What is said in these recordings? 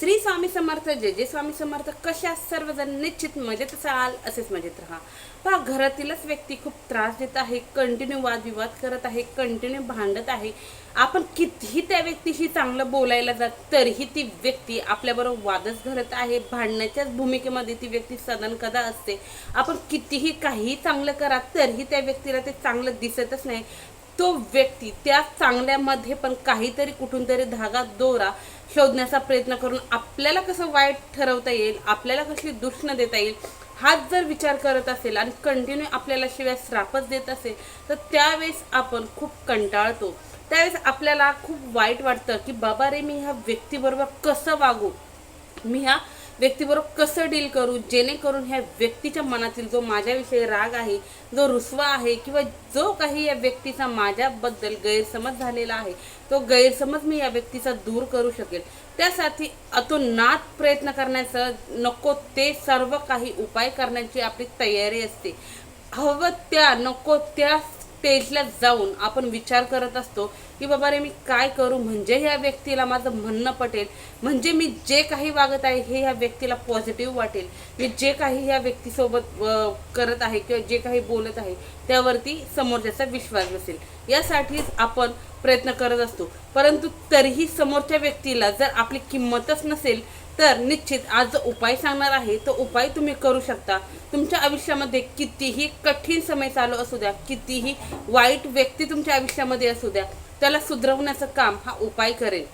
श्री स्वामी समर्थ जय जय स्वामी समर्थ. कशा सर्वजण निश्चित मजेत चाल असेच मजेत राहा. पहा घरातीलच व्यक्ती खूप त्रास देत आहे कंटिन्यू वादविवाद करत आहे कंटिन्यू भांडत आहे. आपण कितीही त्या व्यक्तीशी चांगलं बोलायला जात तरीही ती व्यक्ती आपल्याबरोबर वादच घडत आहे. भांडण्याच्याच भूमिकेमध्ये ती व्यक्ती सदन कदा असते? आपण कितीही काहीही चांगलं करा तरीही त्या व्यक्तीला ते चांगलं दिसतच नाही. तो व्यक्ती त्या चांगल्यामध्ये पण काहीतरी कुठून तरी धागा दोरा शोधण्याचा प्रयत्न करून आपल्याला कसं वाईट ठरवता येईल आपल्याला कशी दुष्ण देता येईल हाच जर विचार करत असेल आणि कंटिन्यू आपल्याला शिवाय श्रापच देत असेल तर त्यावेळेस आपण खूप कंटाळतो. त्यावेळेस आपल्याला खूप वाईट वाटतं की बाबा रे मी ह्या व्यक्तीबरोबर कसं वागू? मी ह्या व्यक्तीबरोबर कसं डील करू जेणेकरून ह्या व्यक्तीच्या मनातील जो माझ्याविषयी राग आहे जो रुसवा आहे किंवा जो काही या व्यक्तीचा माझ्याबद्दल गैरसमज झालेला आहे तो गैरसमज मी या व्यक्तीचा दूर करू शकेल. त्यासाठी अतोनात प्रयत्न करण्याचं नको ते सर्व काही उपाय करण्याची आपली तयारी असते. हवं त्या नको त्या स्टेजला जाऊन आपण विचार करत असतो की बाबा रे मी काय करू? म्हणजे ह्या व्यक्तीला माझं म्हणणं पटेल. म्हणजे मी जे काही वागत आहे हे ह्या व्यक्तीला पॉझिटिव्ह वाटेल. मी जे काही ह्या व्यक्तीसोबत करत आहे किंवा जे काही बोलत आहे त्यावरती समोरच्याचा विश्वास बसेल. यासाठीच आपण प्रयत्न करत असतो. परंतु तरीही समोरच्या व्यक्तीला जर आपली किंमतच नसेल तर निश्चित आज जो उपाय सांगणार आहे तो उपाय तुम्ही करू शकता. तुमच्या आयुष्यामध्ये कितीही कठीण समय चालू असू द्या कितीही वाईट व्यक्ती तुमच्या आयुष्यामध्ये असू द्या त्याला सुधरवण्याचं काम हा उपाय करेल.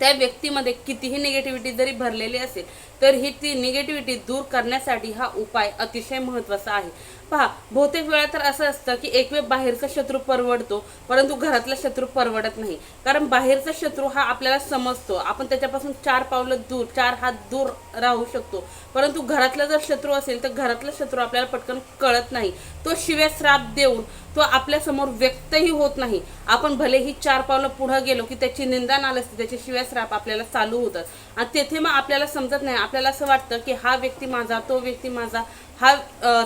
त्या व्यक्तीमध्ये कितीही निगेटिव्हिटी जरी भरलेली असेल तर ही ती निगेटिव्हिटी दूर करण्यासाठी हा उपाय अतिशय महत्त्वाचा आहे. पहा बहुतेक वेळा तर असं असतं की एक वेळ बाहेरचा शत्रू परवडतो परंतु घरातला शत्रू परवडत नाही. कारण बाहेरचा शत्रू हा आपल्याला समजतो. आपण त्याच्यापासून चार पावलं दूर चार हात दूर राहू शकतो. परंतु घरातला जर शत्रू असेल तर घरातला शत्रू आपल्याला पटकन कळत नाही. तो शिव्या श्राप देऊन तो आपल्यासमोर व्यक्तही होत नाही. आपण भलेही चार पावलं पुढं गेलो की त्याची निंदा नाल असते त्याची श्राप आपल्याला चालू होतात. आणि तेथे मग आपल्याला समजत नाही. आपल्याला असं वाटतं की हा व्यक्ती माझा तो व्यक्ती माझा हा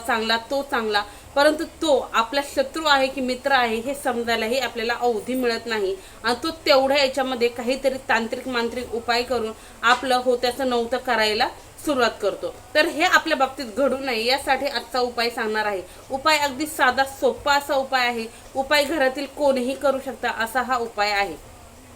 चांगला तो चांगला. परंतु तो आपला शत्रू आहे की मित्र आहे हे समजायलाही आपल्याला अवधी मिळत नाही. आणि तो तेवढ्या याच्यामध्ये काहीतरी तांत्रिक मांत्रिक उपाय करून आपलं होत्याचं नव्हतं करायला सुरुवात करतो. तर हे आपल्या बाबतीत घडू नये यासाठी आजचा उपाय सांगणार आहे. उपाय अगदी साधा सोपा असा उपाय आहे. उपाय घरातील कोणीही करू शकता असा हा उपाय आहे.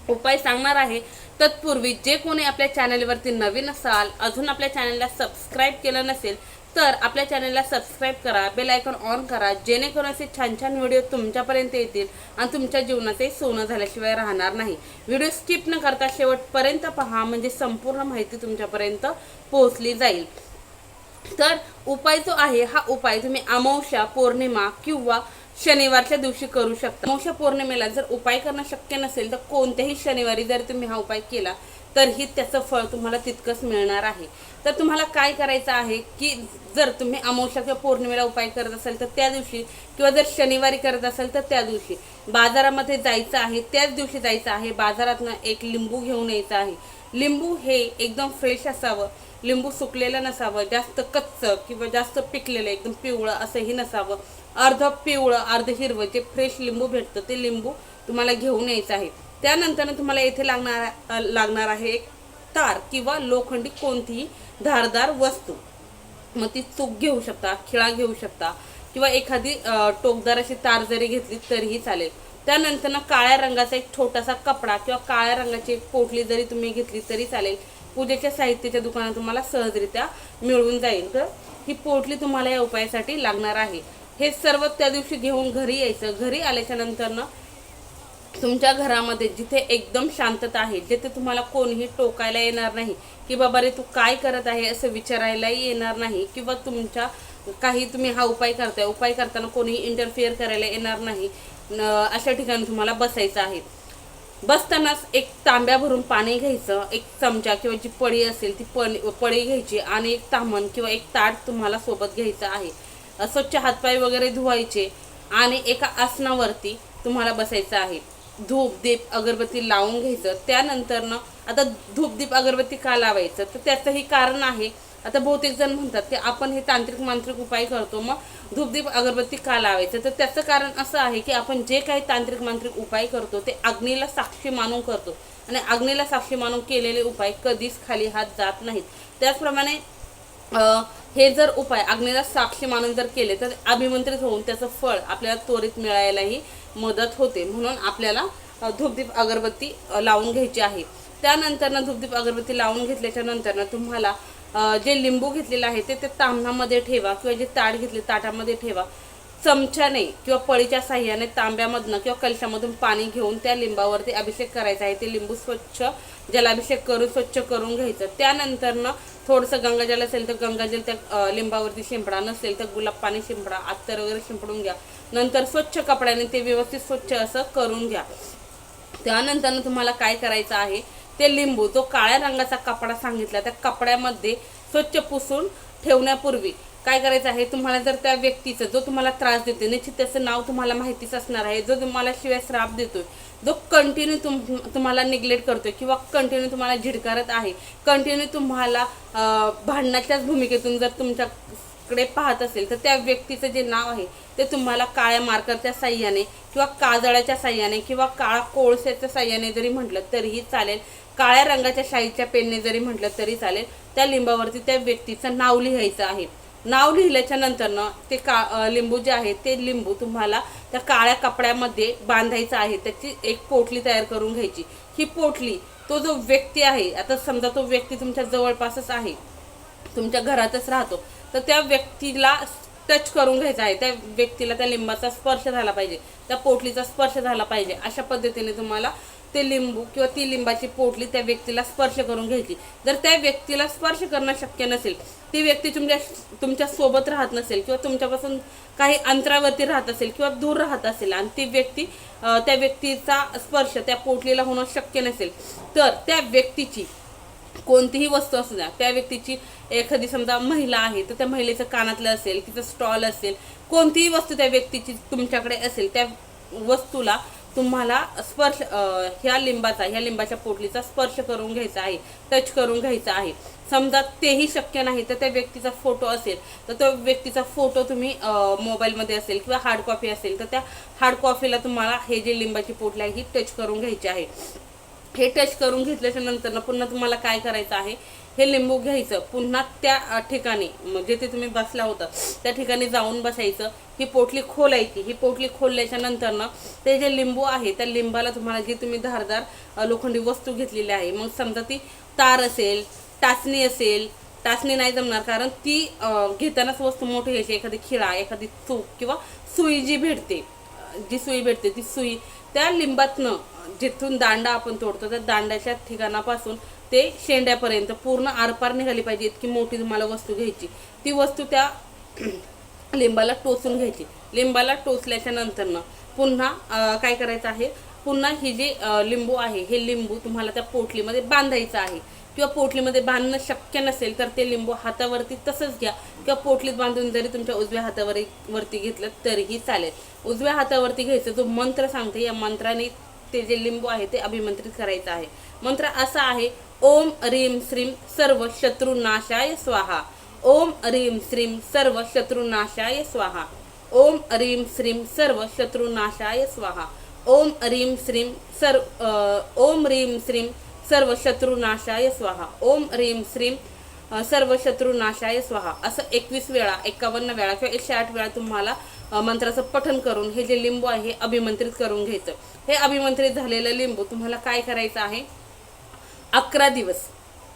उपाय सांगणार आहे तत्पूर्वी जे कोणी आपल्या चॅनलवरती नवीन असाल अजून आपल्या चॅनलला सबस्क्राईब केलं नसेल तर आपल्या चॅनलला सबस्क्राईब करा बेल आयकॉन ऑन करा जेणेकरून असे छान छान व्हिडिओ तुमच्यापर्यंत येतील आणि तुमच्या जीवनाचे सोनं झाल्याशिवाय राहणार नाही. व्हिडिओ स्किप न करता शेवटपर्यंत पहा म्हणजे संपूर्ण माहिती तुमच्यापर्यंत पोहोचली जाईल. तर उपाय जो आहे हा उपाय तुम्ही अमावस्या पौर्णिमा किंवा शनिवारच्या दिवशी करू शकता. अमावस्या पौर्णिमेला जर उपाय करणं शक्य नसेल तर कोणत्याही शनिवारी जर तुम्ही हा उपाय केला तरीही त्याचं फळ तुम्हाला तितकंच मिळणार आहे. तर तुम्हाला काय करायचं आहे की जर तुम्ही अमावस्या किंवा पौर्णिमेला उपाय करत असाल तर त्या दिवशी किंवा जर शनिवारी करत असाल तर त्या दिवशी बाजारामध्ये जायचं आहे त्याच दिवशी जायचं आहे. बाजारातनं एक लिंबू घेऊन यायचं आहे. लिंबू हे एकदम फ्रेश असावं. लिंबू सुकलेलं नसावं. जास्त कच्चं किंवा जास्त पिकलेलं एकदम पिवळं असंही नसावं. अर्ध पिवळं अर्ध हिरवं जे फ्रेश लिंबू भेटतं ते लिंबू तुम्हाला घेऊन यायचं आहे. त्यानंतर तुम्हाला येथे लागणार लागणार आहे एक तार किंवा लोखंडी कोणतीही धारदार वस्तू. मग ती चूक घेऊ शकता खिळा घेऊ शकता किंवा एखादी टोकदार अशी तार जरी घेतली तरीही चालेल. त्यानंतर ना काळ्या रंगाचा एक छोटासा कपडा किंवा काळ्या रंगाची एक पोटली जरी तुम्ही घेतली तरी चालेल. पूजेच्या साहित्याच्या दुकानात तुम्हाला सहजरित्या मिळून जाईल. तर ही पोटली तुम्हाला या उपायासाठी लागणार आहे. हे सर्व त्या दिवशी घेऊन घरी यायचं. घरी आल्याच्यानंतर ना तुमच्या घरामध्ये जिथे एकदम शांतता आहे जिथे तुम्हाला कोणीही टोकायला येणार नाही की बाबा रे तू काय करत आहे असं विचारायलाही येणार नाही किंवा तुमच्या काही तुम्ही हा उपाय करताय उपाय करताना कोणीही इंटरफिअर करायला येणार नाही अशा ठिकाणी तुम्हाला बसायचं आहे. बसतानाच एक तांब्या भरून पाणी घ्यायचं एक चमचा किंवा जी पळी असेल ती पळी पळी घ्यायची आणि एक तामण किंवा एक ताट तुम्हाला सोबत घ्यायचं आहे. स्वच्छ हातपाय वगैरे धुवायचे आणि एका आसनावरती तुम्हाला बसायचं आहे. धूप दीप अगरबत्ती लावून घ्यायचं. त्यानंतरनं आता धूप दीप अगरबत्ती का लावायचं? तर त्याचंही कारण आहे. आता बहुतेक जण म्हणतात की आपण हे तांत्रिक मांत्रिक उपाय करतो मग धूपदीप अगरबत्ती का लावायचं? तर त्याचं कारण असं आहे की आपण जे काही तांत्रिक मांत्रिक उपाय करतो ते अग्नीला साक्षी मानून करतो. आणि अग्नीला साक्षी मानून केलेले उपाय कधीच खाली हात जात नाहीत. त्याचप्रमाणे हे जर उपाय अग्नीला साक्षी मानून जर केले तर अभिमंत्रित होऊन त्याचं फळ आपल्याला त्वरित मिळायलाही मदत होते म्हणून आपल्याला धूपदीप अगरबत्ती लावून घ्यायची आहे. त्यानंतरनं धूपदीप अगरबत्ती लावून घेतल्याच्या नंतरनं तुम्हाला जे लिंबू घेतलेलं आहे ते ते तांबणामध्ये ठेवा किंवा जे ताट घेतले ताटामध्ये ठेवा. चमच्याने किंवा पळीच्या साह्याने तांब्यामधनं किंवा कलशामधून पाणी घेऊन त्या लिंबावरती अभिषेक करायचा आहे. ते लिंबू स्वच्छ जलाभिषेक करून स्वच्छ करून घ्यायचं. त्यानंतरनं थोडंसं गंगाजल असेल तर गंगाजल त्या लिंबावरती शिंपडा नसेल तर गुलाब पाणी शिंपडा अत्तर वगैरे शिंपडून घ्या. नंतर स्वच्छ कपड्याने ते व्यवस्थित स्वच्छ असं करून घ्या. त्यानंतर तुम्हाला काय करायचं आहे ते लिंबू जो काळ्या रंगाचा कपडा सांगितला त्या कपड्यामध्ये स्वच्छ पुसून ठेवण्यापूर्वी काय करायचं आहे तुम्हाला जर त्या व्यक्तीचं जो तुम्हाला त्रास देतो निश्चित त्याचं नाव तुम्हाला माहितीच असणार आहे जो तुम्हाला शिवाय श्राप देतोय जो कंटिन्यू तुम तुम्हाला निग्लेक्ट करतोय किंवा कंटिन्यू तुम्हाला झिडकारत आहे कंटिन्यू तुम्हाला अं, भांडणाच्याच भूमिकेतून जर तुमच्याकडे पाहत असेल तर त्या व्यक्तीचं जे नाव आहे ते तुम्हाला काळ्या मार्करच्या साह्याने किंवा काजळाच्या साह्याने किंवा काळा कोळशाच्या साह्याने जरी म्हटलं तरीही चालेल. काळ्या रंगाच्या शाईच्या पेनने जरी म्हटलं तरी चालेल. त्या लिंबावरती त्या व्यक्तीचं नाव लिहायचं आहे. नाव लिहिल्याच्या नंतरनं ते का लिंबू जे आहे ते लिंबू तुम्हाला त्या काळ्या कपड्यामध्ये बांधायचं आहे. त्याची एक पोटली तयार करून घ्यायची. ही पोटली तो जो व्यक्ती आहे आता समजा तो व्यक्ती तुमच्या जवळपासच आहे तुमच्या घरातच राहतो तर त्या व्यक्तीला टच करून घ्यायचा आहे. त्या व्यक्तीला त्या लिंबाचा स्पर्श झाला पाहिजे. त्या पोटलीचा स्पर्श झाला पाहिजे. अशा पद्धतीने तुम्हाला ते लिंबू किंवा ती लिंबाची पोटली त्या व्यक्तीला स्पर्श करून घ्यायची. जर त्या व्यक्तीला स्पर्श करणं शक्य नसेल ती व्यक्ती तुमच्या तुमच्यासोबत राहत नसेल किंवा तुमच्यापासून काही अंतरावरती राहत असेल किंवा दूर राहत असेल आणि ती व्यक्ती त्या व्यक्तीचा स्पर्श त्या पोटलीला होणं शक्य नसेल तर त्या व्यक्तीची कोणतीही वस्तू असू द्या त्या व्यक्तीची एखादी समजा महिला आहे तर त्या महिलेचं कानातलं असेल तिचं स्टॉल असेल कोणतीही वस्तू त्या व्यक्तीची तुमच्याकडे असेल त्या वस्तूला तुम्हाला स्पर्श ह्या लिंबाचा ह्या लिंबाच्या पोटलीचा स्पर्श करून घ्यायचा आहे टच करून घ्यायचा आहे. समजा तेही शक्य नाही तर त्या व्यक्तीचा फोटो असेल तर तो व्यक्तीचा फोटो तुम्ही मोबाईलमध्ये असेल किंवा हार्ड कॉपी असेल तर त्या हार्ड कॉपीला तुम्हाला हे जे लिंबाची पोटली आहे ही टच करून घ्यायची आहे. हे टच करून घेतल्याच्या नंतर पुन्हा तुम्हाला काय करायचं आहे हे लिंबू घ्यायचं. पुन्हा त्या ठिकाणी जिथे तुम्ही बसला होता त्या ठिकाणी जाऊन बसायचं. ही पोटली खोलायची. ही पोटली खोलल्याच्या नंतरनं ते जे लिंबू आहे त्या लिंबाला तुम्हाला जी तुम्ही धारदार लोखंडी वस्तू घेतलेली आहे मग समजा ती तार असेल टाचणी असेल टाचणी नाही जमणार कारण ती घेतानाच वस्तू मोठी घ्यायची एखादी खिळा एखादी चूक किंवा सुई जी भेटते जी सुई भेटते ती सुई त्या लिंबातनं जिथून दांडा आपण तोडतो त्या दांड्याच्या ठिकाणापासून ते शेंड्यापर्यंत पूर्ण आरपार निघाली पाहिजे इतकी मोठी तुम्हाला वस्तू घ्यायची. ती वस्तू त्या लिंबाला टोचून घ्यायची. लिंबाला टोचल्याच्या नंतरनं पुन्हा काय करायचं आहे? पुन्हा ही जी लिंबू आहे हे लिंबू तुम्हाला त्या पोटलीमध्ये बांधायचं आहे. किंवा पोटलीमध्ये बांधणं शक्य नसेल तर ते लिंबू हातावरती तसंच घ्या. किंवा पोटलीत बांधून जरी तुमच्या उजव्या हातावर वरती घेतलं तरीही चालेल. उजव्या हातावरती घ्यायचं जो मंत्र सांगते या मंत्राने ते जे लिंबू आहे ते अभिमंत्रित करायचं आहे. मंत्र असा आहे ओम रीम श्रीम सर्व शत्रुनाशाय स्वाहा. ओम रीम श्रीम सर्व शत्रुनाशाय स्वाहा. ओम रीम श्रीम सर्व शत्रुनाशाय स्वाहा. ओम रीम श्रीम सर्व ओम रीम श्रीम सर्व शत्रुनाशाय स्वाहा. ओम रीम श्रीम सर्व शत्रुनाशाय स्वाहा. असं एकवीस वेळा एकावन्न वेळा किंवा एकशे आठ वेळा तुम्हाला मंत्राचं पठन करून हे जे लिंबू आहे हे अभिमंत्रित करून घ्यायचं. हे अभिमंत्रित झालेलं लिंबू तुम्हाला काय करायचं आहे? अकरा दिवस.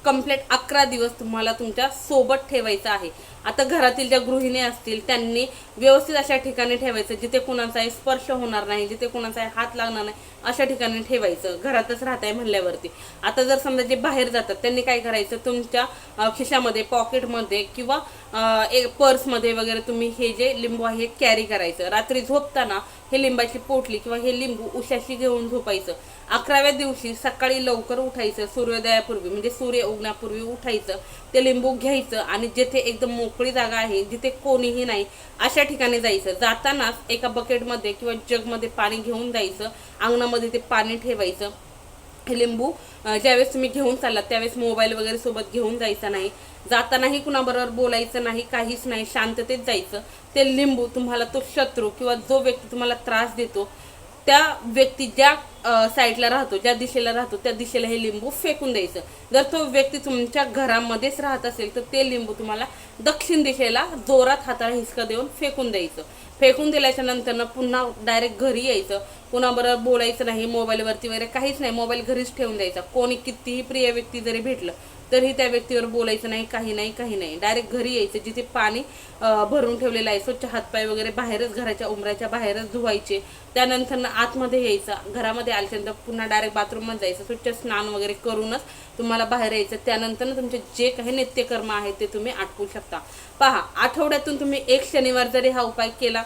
कंप्लीट अकरा दिवस तुम्हाला तुमच्यासोबत ठेवायचं आहे. आता घरातील ज्या गृहिणी असतील त्यांनी व्यवस्थित अशा ठिकाणी ठेवायचं जिथे कुणाचाही स्पर्श होणार नाही जिथे कुणाचाही हात लागणार नाही अशा ठिकाणी ठेवायचं. घरातच राहताय म्हणल्यावरती. आता जर समजा जे बाहेर जातात त्यांनी काय करायचं? तुमच्या खिशामध्ये पॉकेटमध्ये किंवा एक पर्समध्ये वगैरे तुम्ही हे जे लिंबू आहे हे कॅरी करायचं. रात्री झोपताना हे लिंबाची पोटली किंवा हे लिंबू उशाशी घेऊन झोपायचं. अकराव्या दिवशी सकाळी लवकर उठायचं सूर्योदयापूर्वी म्हणजे सूर्य उगण्यापूर्वी उठायचं ते लिंबू घ्यायचं आणि जेथे एकदम मोकळी जागा आहे जिथे कोणीही नाही अशा ठिकाणी जायचं. जातानाच एका बकेटमध्ये किंवा जगमध्ये पाणी घेऊन जायचं अंगणामध्ये ते पाणी ठेवायचं. हे लिंबू ज्यावेळेस तुम्ही घेऊन चाललात त्यावेळेस मोबाईल वगैरे सोबत घेऊन जायचा नाही. जातानाही कुणाबरोबर बोलायचं नाही काहीच नाही शांततेत जायचं. ते लिंबू तुम्हाला तो शत्रू किंवा जो व्यक्ती तुम्हाला त्रास देतो त्या व्यक्ती ज्या साईडला राहतो ज्या दिशेला राहतो त्या दिशेला हे लिंबू फेकून द्यायचं. जर तो व्यक्ती तुमच्या घरामध्येच राहत असेल तर ते लिंबू तुम्हाला दक्षिण दिशेला जोरात हाताला हिसका देऊन फेकून द्यायचं. फेकून दिल्याच्या नंतरनं पुन्हा डायरेक्ट घरी यायचं. कुणाबरोबर बोलायचं नाही मोबाईलवरती वगैरे काहीच नाही मोबाईल घरीच ठेवून द्यायचा. कोणी कितीही प्रिय व्यक्ती जरी भेटलं तरीही त्या व्यक्तीवर बोलायचं नाही काही नाही काही नाही. डायरेक्ट घरी यायचं जिथे पाणी भरून ठेवलेलं आहे स्वच्छ हातपाय वगैरे बाहेरच घराच्या उमराच्या बाहेरच धुवायचे. त्यानंतर आतमध्ये यायचं घरामध्ये आल्यानंतर पुन्हा डायरेक्ट बाथरूममध्ये जायचं स्वच्छ स्नान वगैरे करूनच तुम्हाला बाहेर यायचं. त्यानंतर तुमचे जे काही नित्यकर्म आहे ते तुम्ही आटवू शकता. पहा आठवड्यातून तुम्ही एक शनिवार जरी हा उपाय केला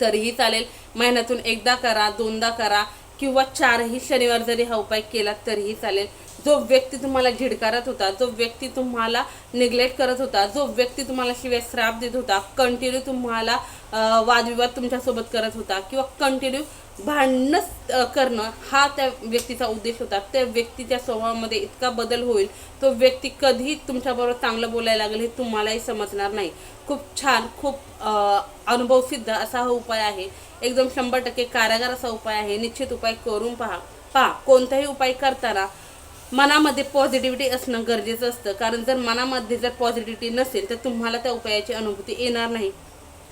तरीही चालेल. महिन्यातून एकदा करा दोनदा करा किंवा चारही शनिवार जरी हा उपाय केला तरीही चालेल. जो व्यक्ती तुम्हाला झिडकारत होता जो व्यक्ती तुम्हाला निग्लेक्ट करत होता जो व्यक्ती तुम्हाला शिवाय श्राप देत होता कंटिन्यू तुम्हाला वादविवाद तुमच्यासोबत करत होता किंवा कंटिन्यू भांडणं करणं हा त्या व्यक्तीचा उद्देश होता. त्या व्यक्तीच्या स्वभावामध्ये इतका बदल होईल तो व्यक्ती कधी तुमच्याबरोबर चांगलं बोलायला लागेल हे तुम्हालाही समजणार नाही. खूप छान खूप अनुभव अनुभवसिद्ध असा हा उपाय आहे. एकदम शंभर टक्के कारागार असा उपाय आहे. निश्चित उपाय करून पहा. पहा कोणताही उपाय करताना मनामध्ये पॉझिटिव्हिटी असणं गरजेचं असतं. कारण जर मनामध्ये जर पॉझिटिव्हिटी नसेल तर तुम्हाला त्या उपायाची अनुभूती येणार नाही.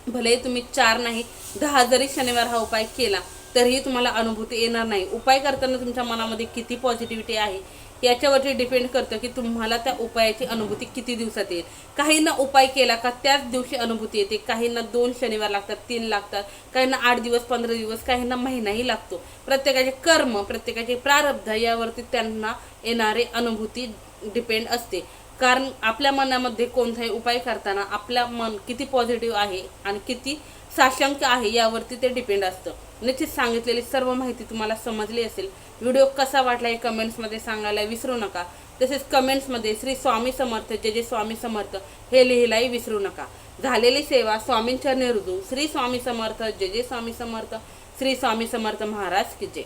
भले तुम्ही चार नाही दहा जरी शनिवार हा उपाय केला तरीही तुम्हाला अनुभूती येणार नाही. उपाय करताना तुमच्या मनामध्ये किती पॉझिटिव्हिटी आहे? याच्यावरती डिपेंड करतं की तुम्हाला त्या उपायाची अनुभूती किती दिवसात येईल. काहींना उपाय केला का त्याच दिवशी अनुभूती येते काहींना दोन शनिवार लागतात तीन लागतात काहींना आठ दिवस पंधरा दिवस काहींना महिनाही लागतो. प्रत्येकाचे कर्म प्रत्येकाचे प्रारब्ध यावरती त्यांना येणारे अनुभूती डिपेंड असते. कारण आपल्या मनामध्ये कोणताही उपाय करताना आपल्या मन किती पॉझिटिव्ह आहे आणि किती साशंक आहे यावरती ते डिपेंड असतं. निश्चित सांगितलेली सर्व माहिती तुम्हाला समजली असेल. व्हिडिओ कसा वाटला हे कमेंट्समध्ये सांगायला विसरू नका. तसेच कमेंट्समध्ये श्री स्वामी समर्थ जे जे स्वामी समर्थ हे लिहिलाही विसरू नका. झालेली सेवा स्वामींच्या निर्दू श्री स्वामी समर्थ जे जे स्वामी समर्थ श्री स्वामी समर्थ महाराज की जय.